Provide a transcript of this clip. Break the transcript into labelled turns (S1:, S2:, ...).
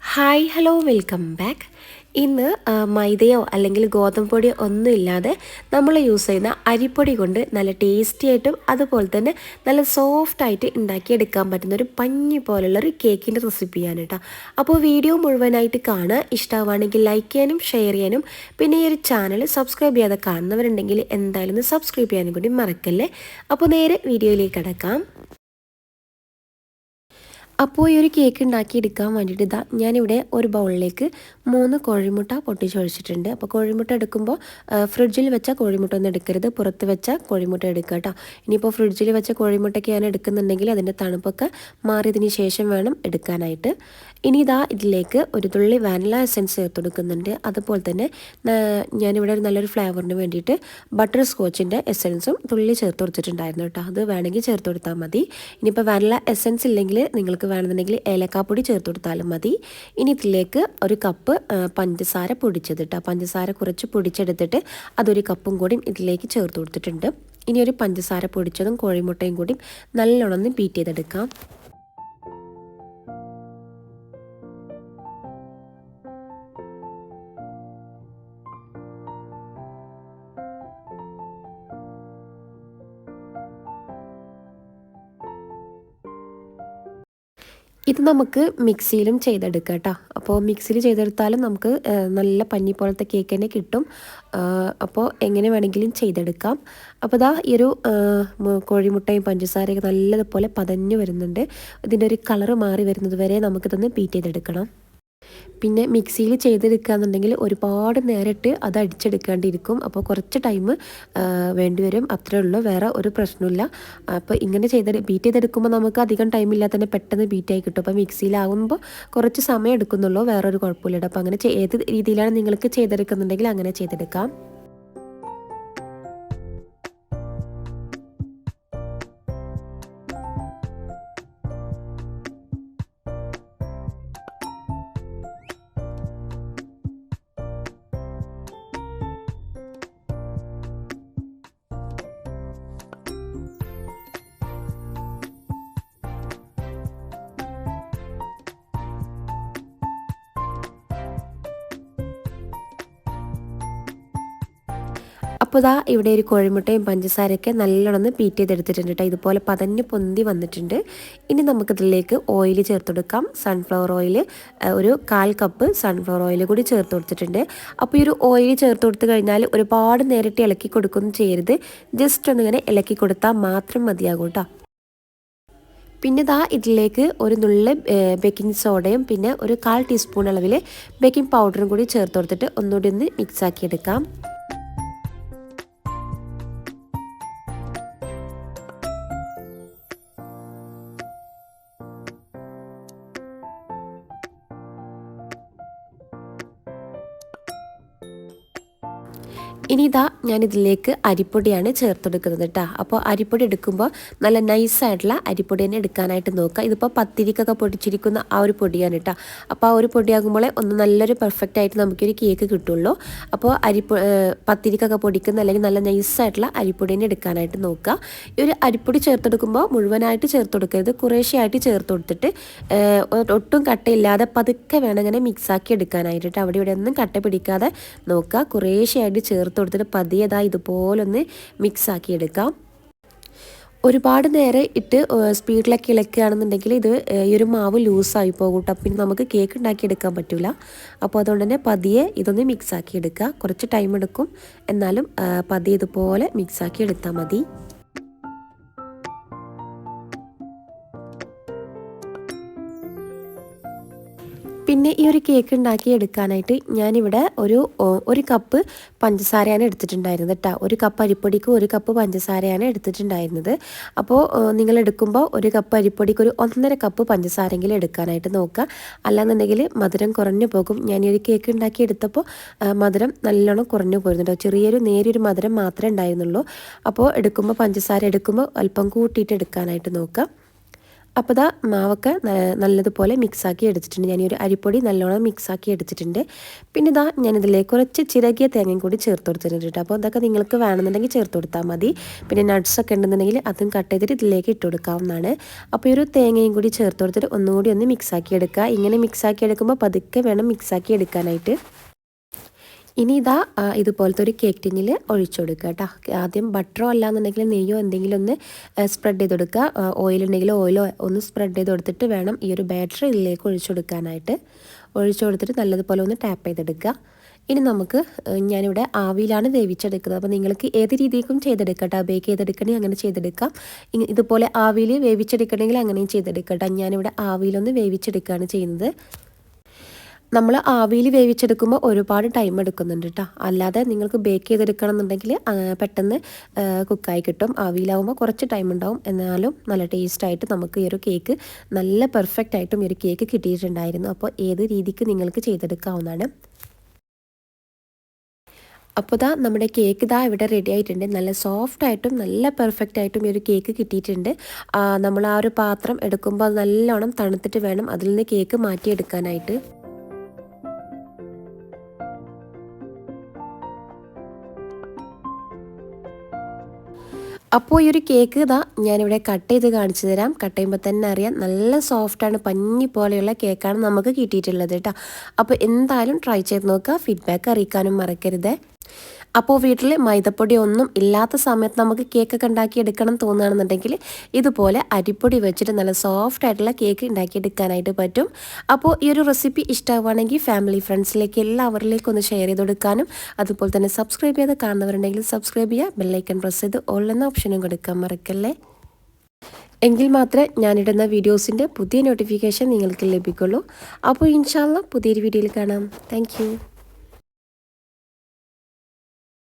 S1: Hi hello welcome back ഇന്ന് മൈദയോ അല്ലെങ്കിൽ ഗോതമ്പ് പൊടിയോ ഒന്നും ഇല്ലാതെ നമ്മൾ യൂസ് ചെയ്യുന്ന അരിപ്പൊടി കൊണ്ട് നല്ല ടേസ്റ്റി ആയിട്ടും അതുപോലെ തന്നെ നല്ല സോഫ്റ്റായിട്ട് ഉണ്ടാക്കിയെടുക്കാൻ പറ്റുന്ന ഒരു പഞ്ഞി പോലുള്ള ഒരു കേക്കിന്റെ റെസിപ്പിയാണ് കേട്ടോ. അപ്പോൾ വീഡിയോ മുഴുവനായിട്ട് കാണുക. ഇഷ്ടമാണെങ്കിൽ ലൈക്ക് ചെയ്യാനും ഷെയർ ചെയ്യാനും. പിന്നെ ഈ ഒരു ചാനൽ സബ്സ്ക്രൈബ് ചെയ്യാതെ കാണുന്നവരുണ്ടെങ്കിൽ എന്തായാലും സബ്സ്ക്രൈബ് ചെയ്യാനും കൂടി മറക്കല്ലേ? അപ്പോൾ നേരെ വീഡിയോയിലേക്ക് കിടക്കാം. അപ്പോൾ ഈ ഒരു കേക്ക് ഉണ്ടാക്കി എടുക്കാൻ വേണ്ടിയിട്ട് ഇതാ ഞാനിവിടെ ഒരു ബൗളിലേക്ക് മൂന്ന് കോഴിമുട്ട പൊട്ടിച്ചൊഴിച്ചിട്ടുണ്ട്. അപ്പോൾ കോഴിമുട്ട എടുക്കുമ്പോൾ ഫ്രിഡ്ജിൽ വെച്ച കോഴിമുട്ട ഒന്നും എടുക്കരുത്. പുറത്ത് വെച്ച കോഴിമുട്ട എടുക്കുക കേട്ടോ. ഇനിയിപ്പോൾ ഫ്രിഡ്ജിൽ വെച്ച കോഴിമുട്ടയ്ക്ക് ഞാൻ എടുക്കുന്നുണ്ടെങ്കിൽ അതിന്റെ തണുപ്പൊക്കെ മാറിയതിന് ശേഷം വേണം എടുക്കാനായിട്ട്. ഇനി ഇതാ ഇതിലേക്ക് ഒരു തുള്ളി വാനില എസൻസ് ചേർത്ത് കൊടുക്കുന്നുണ്ട്. അതുപോലെ തന്നെ ഞാനിവിടെ ഒരു നല്ലൊരു ഫ്ലേവറിന് വേണ്ടിയിട്ട് ബട്ടർ സ്കോച്ചിന്റെ എസൻസും തുള്ളി ചേർത്ത് കൊടുത്തിട്ടുണ്ടായിരുന്നു കേട്ടോ. അത് വേണമെങ്കിൽ ചേർത്ത് കൊടുത്താൽ മതി. ഇനിയിപ്പോൾ വാനില എസൻസ് ഇല്ലെങ്കിൽ നിങ്ങൾക്ക് വേണമെന്നുണ്ടെങ്കിൽ ഏലക്കാപ്പൊടി ചേർത്ത് കൊടുത്താലും മതി. ഇനി ഇതിലേക്ക് ഒരു കപ്പ് പഞ്ചസാര പൊടിച്ചത് കേട്ടോ പഞ്ചസാര കുറച്ച് പൊടിച്ചെടുത്തിട്ട് അതൊരു കപ്പും കൂടി ഇതിലേക്ക് ചേർത്ത് കൊടുത്തിട്ടുണ്ട്. ഇനി ഒരു പഞ്ചസാര പൊടിച്ചതും കോഴിമുട്ടയും കൂടി നല്ലോണം ബീറ്റ് ചെയ്തെടുക്കാം. ഇത് നമുക്ക് മിക്സിയിലും ചെയ്തെടുക്കാം കേട്ടോ. അപ്പോൾ മിക്സിയിൽ ചെയ്തെടുത്താലും നമുക്ക് നല്ല പഞ്ഞി പോലത്തെ കേക്ക് തന്നെ കിട്ടും. അപ്പോൾ എങ്ങനെ വേണമെങ്കിലും ചെയ്തെടുക്കാം. അപ്പോൾ ഇതാ ഈ ഒരു കോഴിമുട്ടയും പഞ്ചസാരയൊക്കെ നല്ലതുപോലെ പതഞ്ഞു വരുന്നുണ്ട്. ഇതിന്റെ ഒരു കളറ് മാറി വരുന്നത് വരെ നമുക്കിതൊന്ന് ബീറ്റ് ചെയ്തെടുക്കണം. പിന്നെ മിക്സിയിൽ ചെയ്തെടുക്കുകയെന്നുണ്ടെങ്കിൽ ഒരുപാട് നേരിട്ട് അത് അടിച്ചെടുക്കേണ്ടിയിരിക്കും അപ്പോൾ കുറച്ച് ടൈം വേണ്ടി വരും. അത്രേ ഉള്ളൂ. വേറെ ഒരു പ്രശ്നമില്ല അപ്പോൾ ഇങ്ങനെ ചെയ്ത് ബീറ്റ് ചെയ്തെടുക്കുമ്പോൾ നമുക്ക് അധികം ടൈം ടൈമില്ലാതെ തന്നെ പെട്ടെന്ന് ബീറ്റായി കിട്ടും. അപ്പോൾ മിക്സിയിലാവുമ്പോൾ കുറച്ച് സമയം എടുക്കുന്നുള്ളൂ. വേറെ ഒരു കുഴപ്പമില്ല. അപ്പോൾ അങ്ങനെ ഏത് രീതിയിലാണ് നിങ്ങൾക്ക് ചെയ്തെടുക്കുന്നുണ്ടെങ്കിൽ അങ്ങനെ ചെയ്തെടുക്കാം. അപ്പോൾ ഇതാ ഇവിടെ ഒരു കോഴിമുട്ടയും പഞ്ചസാരയൊക്കെ നല്ലോണം പീറ്റ് ചെയ്തെടുത്തിട്ടുണ്ട് കേട്ടോ ഇതുപോലെ പതഞ്ഞ് പൊന്തി വന്നിട്ടുണ്ട്. ഇനി നമുക്കിതിലേക്ക് ഓയിൽ ചേർത്ത് കൊടുക്കാം സൺഫ്ലവർ ഓയിൽ ഒരു കാൽ കപ്പ് സൺഫ്ലവർ ഓയിൽ കൂടി ചേർത്ത് കൊടുത്തിട്ടുണ്ട്. അപ്പോൾ ഈ ഒരു ഓയിൽ ചേർത്ത് കൊടുത്തു കഴിഞ്ഞാൽ ഒരുപാട് നേരിട്ട് ഇളക്കി കൊടുക്കൊന്നും ചെയ്യരുത്. ജസ്റ്റ് ഒന്നിങ്ങനെ ഇളക്കി കൊടുത്താൽ മാത്രം മതിയാകും കേട്ടോ പിന്നെ ദാ ഇതിലേക്ക് ഒരു നുള്ളി ബേക്കിംഗ് സോഡയും പിന്നെ ഒരു കാൽ ടീസ്പൂൺ അളവിൽ ബേക്കിംഗ് പൗഡറും കൂടി ചേർത്ത് കൊടുത്തിട്ട് ഒന്നുകൂടി ഒന്ന് മിക്സ് ആക്കി എടുക്കാം ഇനി ഇതാ ഞാൻ ഇതിലേക്ക് അരിപ്പൊടിയാണ് ചേർത്തെടുക്കുന്നത് കേട്ടോ അപ്പോൾ അരിപ്പൊടി എടുക്കുമ്പോൾ നല്ല നൈസായിട്ടുള്ള അരിപ്പൊടി തന്നെ എടുക്കാനായിട്ട് നോക്കുക ഇതിപ്പോൾ പത്തിരിക്കൊക്കെ പൊടിച്ചിരിക്കുന്ന ആ ഒരു പൊടിയാണ് കേട്ടോ അപ്പോൾ ആ ഒരു പൊടിയാകുമ്പോൾ ഒന്ന് നല്ലൊരു പെർഫെക്റ്റ് ആയിട്ട് നമുക്കൊരു കേക്ക് കിട്ടുള്ളൂ. അപ്പോൾ അരിപ്പൊ പത്തിരിക്കൊക്കെ പൊടിക്കുന്ന അല്ലെങ്കിൽ നല്ല നൈസായിട്ടുള്ള അരിപ്പൊടി തന്നെ എടുക്കാനായിട്ട് നോക്കുക ഈ ഒരു അരിപ്പൊടി ചേർത്തെടുക്കുമ്പോൾ മുഴുവനായിട്ട് ചേർത്തെടുക്കരുത്. കുറേശ്ശെയായിട്ട് ചേർത്ത് കൊടുത്തിട്ട് ഒട്ടും കട്ടയില്ലാതെ പതുക്കെ വേണം ഇങ്ങനെ മിക്സാക്കി എടുക്കാനായിട്ട് അവിടെ ഇവിടെ ഒന്നും കട്ട പിടിക്കാതെ നോക്കുക കുറേശ്ശെയായിട്ട് ചേർത്ത് കൊടുത്തിട്ട് പതിയതാ ഇതുപോലൊന്ന് മിക്സാക്കി എടുക്കാം ഒരുപാട് നേരം ഇട്ട് സ്പീഡിലൊക്കെ ഇളക്കുകയാണെന്നുണ്ടെങ്കിൽ ഇത് ഈ ഒരു മാവ് ലൂസായി പോകും കേട്ടോ പിന്നെ നമുക്ക് കേക്ക് ഉണ്ടാക്കി എടുക്കാൻ പറ്റില്ല അപ്പോൾ അതുകൊണ്ട് തന്നെ പതിയെ ഇതൊന്ന് മിക്സാക്കി എടുക്കുക കുറച്ച് ടൈം എടുക്കും എന്നാലും പതിയെ ഇതുപോലെ മിക്സാക്കി എടുത്താൽ മതി. പിന്നെ ഈ ഒരു കേക്ക് ഉണ്ടാക്കി എടുക്കാനായിട്ട് ഞാനിവിടെ ഒരു ഒരു കപ്പ് പഞ്ചസാരയാണ് എടുത്തിട്ടുണ്ടായിരുന്നത് കേട്ടോ ഒരു കപ്പ് അരിപ്പൊടിക്ക് ഒരു കപ്പ് പഞ്ചസാരയാണ് എടുത്തിട്ടുണ്ടായിരുന്നത്. അപ്പോൾ നിങ്ങൾ എടുക്കുമ്പോൾ ഒരു കപ്പ് അരിപ്പൊടിക്ക് ഒരു ഒന്നര കപ്പ് പഞ്ചസാരെങ്കിലും എടുക്കാനായിട്ട് നോക്കുക. അല്ലാന്നുണ്ടെങ്കിൽ മധുരം കുറഞ്ഞു പോകും. ഞാൻ ഈ ഒരു കേക്ക് ഉണ്ടാക്കി എടുത്തപ്പോൾ മധുരം നല്ലോണം കുറഞ്ഞു പോയിരുന്നുണ്ടോ ചെറിയൊരു നേരിയൊരു മധുരം മാത്രമേ ഉണ്ടായിരുന്നുള്ളൂ. അപ്പോൾ എടുക്കുമ്പോൾ പഞ്ചസാര എടുക്കുമ്പോൾ അല്പം കൂട്ടിയിട്ട് എടുക്കാനായിട്ട് നോക്കുക അപ്പോൾ ഇതാ മാവൊക്കെ നല്ലതുപോലെ മിക്സാക്കി എടുത്തിട്ടുണ്ട്. ഞാൻ ഒരു അരിപ്പൊടി നല്ലോണം മിക്സാക്കി എടുത്തിട്ടുണ്ട്. പിന്നെ ഇതാ ഞാനിതിലേക്ക് കുറച്ച് ചിരകിയ തേങ്ങയും കൂടി ചേർത്ത് കൊടുത്തിട്ടുണ്ട് കേട്ടോ. അപ്പോൾ ഇതൊക്കെ നിങ്ങൾക്ക് വേണമെന്നുണ്ടെങ്കിൽ ചേർത്ത് കൊടുത്താൽ മതി. പിന്നെ നട്ട്സൊക്കെ ഉണ്ടെന്നുണ്ടെങ്കിൽ അതും കട്ട് ചെയ്തിട്ട് ഇതിലേക്ക് ഇട്ട് കൊടുക്കാവുന്നതാണ്. അപ്പോൾ ഈ ഒരു തേങ്ങയും കൂടി ചേർത്ത് കൊടുത്തിട്ട് ഒന്നുകൂടി ഒന്ന് മിക്സാക്കി എടുക്കുക. ഇങ്ങനെ മിക്സാക്കി എടുക്കുമ്പോൾ പതുക്കെ വേണം മിക്സാക്കി എടുക്കാനായിട്ട്. ഇനി ഇതാ ഇതുപോലത്തെ ഒരു കേക്ക് ടിന്നിൽ ഒഴിച്ചു കൊടുക്കുക കേട്ടോ ആദ്യം ബട്ടറോ അല്ലാന്നുണ്ടെങ്കിൽ നെയ്യോ എന്തെങ്കിലും ഒന്ന് സ്പ്രെഡ് ചെയ്ത് കൊടുക്കുക ഓയിൽ ഉണ്ടെങ്കിൽ ഓയിലോ ഒന്ന് സ്പ്രെഡ് ചെയ്ത് കൊടുത്തിട്ട് വേണം ഈ ഒരു ബാറ്റർ ഇതിലേക്ക് ഒഴിച്ചു കൊടുക്കാനായിട്ട് ഒഴിച്ചു കൊടുത്തിട്ട് നല്ലതുപോലെ ഒന്ന് ടാപ്പ് ചെയ്തെടുക്കുക. ഇനി നമുക്ക് ഞാനിവിടെ ആവിയിലാണ് വേവിച്ചെടുക്കുന്നത്. അപ്പോൾ നിങ്ങൾക്ക് ഏത് രീതിക്കും ചെയ്തെടുക്കട്ടെ ബേക്ക് ചെയ്തെടുക്കണമെങ്കിൽ അങ്ങനെ ചെയ്തെടുക്കാം. ഇതുപോലെ ആവിയിൽ വേവിച്ചെടുക്കണമെങ്കിൽ അങ്ങനെയും ചെയ്തെടുക്കട്ടെ കേട്ടോ ഞാനിവിടെ ആവിയിലൊന്ന് വേവിച്ചെടുക്കുകയാണ് ചെയ്യുന്നത്. നമ്മൾ ആവിയിൽ വേവിച്ചെടുക്കുമ്പോൾ ഒരുപാട് ടൈം എടുക്കുന്നുണ്ട് കേട്ടോ അല്ലാതെ നിങ്ങൾക്ക് ബേക്ക് ചെയ്തെടുക്കണം എന്നുണ്ടെങ്കിൽ പെട്ടെന്ന് കുക്കായി കിട്ടും. ആവിയിലാവുമ്പോൾ കുറച്ച് ടൈം ഉണ്ടാവും. എന്നാലും നല്ല ടേസ്റ്റായിട്ട് നമുക്ക് ഈ ഒരു കേക്ക് നല്ല പെർഫെക്റ്റ് ആയിട്ടും ഈ ഒരു കേക്ക് കിട്ടിയിട്ടുണ്ടായിരുന്നു. അപ്പോൾ ഏത് രീതിക്ക് നിങ്ങൾക്ക് ചെയ്തെടുക്കാവുന്നതാണ്. അപ്പോൾ ഇതാ നമ്മുടെ കേക്ക് ഇതാ ഇവിടെ റെഡി ആയിട്ടുണ്ട്. നല്ല സോഫ്റ്റ് ആയിട്ടും നല്ല പെർഫെക്റ്റ് ആയിട്ടും ഈ ഒരു കേക്ക് കിട്ടിയിട്ടുണ്ട്. നമ്മൾ ആ ഒരു പാത്രം എടുക്കുമ്പോൾ നല്ലോണം തണുത്തിട്ട് വേണം അതിൽ നിന്ന് കേക്ക് മാറ്റിയെടുക്കാനായിട്ട്. അപ്പോൾ ഈ ഒരു കേക്ക് ഇതാ ഞാനിവിടെ കട്ട് ചെയ്ത് കാണിച്ചു തരാം. കട്ട് ചെയ്യുമ്പോൾ തന്നെ അറിയാം നല്ല സോഫ്റ്റാണ് പഞ്ഞി പോലെയുള്ള കേക്കാണ് നമുക്ക് കിട്ടിയിട്ടുള്ളത് കേട്ടോ. അപ്പോൾ എന്തായാലും ട്രൈ ചെയ്ത് നോക്കുക ഫീഡ്ബാക്ക് അറിയിക്കാനും മറക്കരുത്. അപ്പോൾ വീട്ടിൽ മൈദപ്പൊടി ഒന്നും ഇല്ലാത്ത സമയത്ത് നമുക്ക് കേക്കൊക്കെ ഉണ്ടാക്കിയെടുക്കണം തോന്നുകയാണെന്നുണ്ടെങ്കിൽ ഇതുപോലെ അരിപ്പൊടി വെച്ചിട്ട് നല്ല സോഫ്റ്റ് ആയിട്ടുള്ള കേക്ക് ഉണ്ടാക്കിയെടുക്കാനായിട്ട് പറ്റും. അപ്പോൾ ഈ ഒരു റെസിപ്പി ഇഷ്ടമാവുകയാണെങ്കിൽ ഫാമിലി ഫ്രണ്ട്സിലേക്ക് എല്ലാവരിലേക്കും ഒന്ന് ഷെയർ ചെയ്ത് കൊടുക്കാനും അതുപോലെ തന്നെ സബ്സ്ക്രൈബ് ചെയ്ത് കാണുന്നവരുണ്ടെങ്കിൽ സബ്സ്ക്രൈബ് ചെയ്യുക ബെല്ലൈക്കൺ പ്രസ് ചെയ്ത് ഓൾ എന്ന ഓപ്ഷനും കൊടുക്കാൻ മറക്കല്ലേ? എങ്കിൽ മാത്രമേ ഞാനിടുന്ന വീഡിയോസിന്റെ പുതിയ നോട്ടിഫിക്കേഷൻ നിങ്ങൾക്ക് ലഭിക്കുള്ളൂ. അപ്പോൾ ഇൻഷാല്ല പുതിയൊരു വീഡിയോയിൽ കാണാം. താങ്ക്